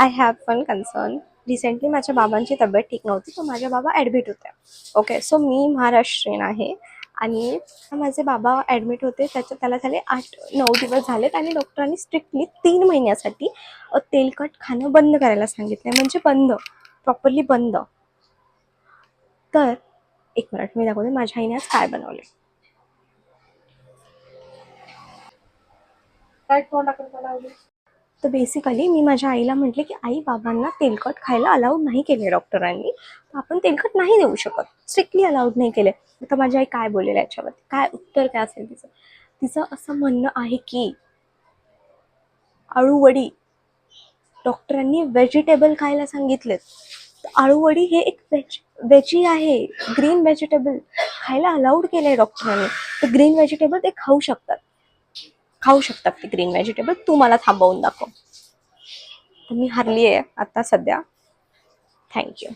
I have one concern recently माझ्या बाबांची तब्येत ठीक नव्हती तर माझ्या बाबा ॲडमिट होते ओके सो मी महाराष्ट्रीयन आहे आणि माझे बाबा ॲडमिट होते त्याच्या त्याला झाले आठ नऊ दिवस झालेत आणि डॉक्टरांनी स्ट्रिक्टली तीन महिन्यासाठी तेलकट खाणं बंद करायला सांगितलं म्हणजे बंद प्रॉपरली बंद. तर एक मिनिट मी दाखवते. माझ्या आईने आज काय बनवले काय तोंड टाकून तर बेसिकली मी माझ्या आईला म्हटले की आई बाबांना तेलकट खायला अलाउड नाही केले डॉक्टरांनी तर आपण तेलकट नाही देऊ शकत. स्ट्रिक्टली अलाउड नाही केले. तर माझी आई काय बोलेल याच्यावरती? काय उत्तर काय असेल तिचं? तिचं असं म्हणणं आहे की आळूवडी. डॉक्टरांनी व्हेजिटेबल खायला सांगितलेत तर आळूवडी हे एक व्हेज व्हेजी आहे. ग्रीन व्हेजिटेबल खायला अलाउड केलं आहे डॉक्टरांनी तर ग्रीन व्हेजिटेबल ते खाऊ शकतात. खाऊ शकतात ते ग्रीन व्हेजिटेबल तू मला थांबवून दाखव. तर मी हरली आहे आता सध्या. थँक्यू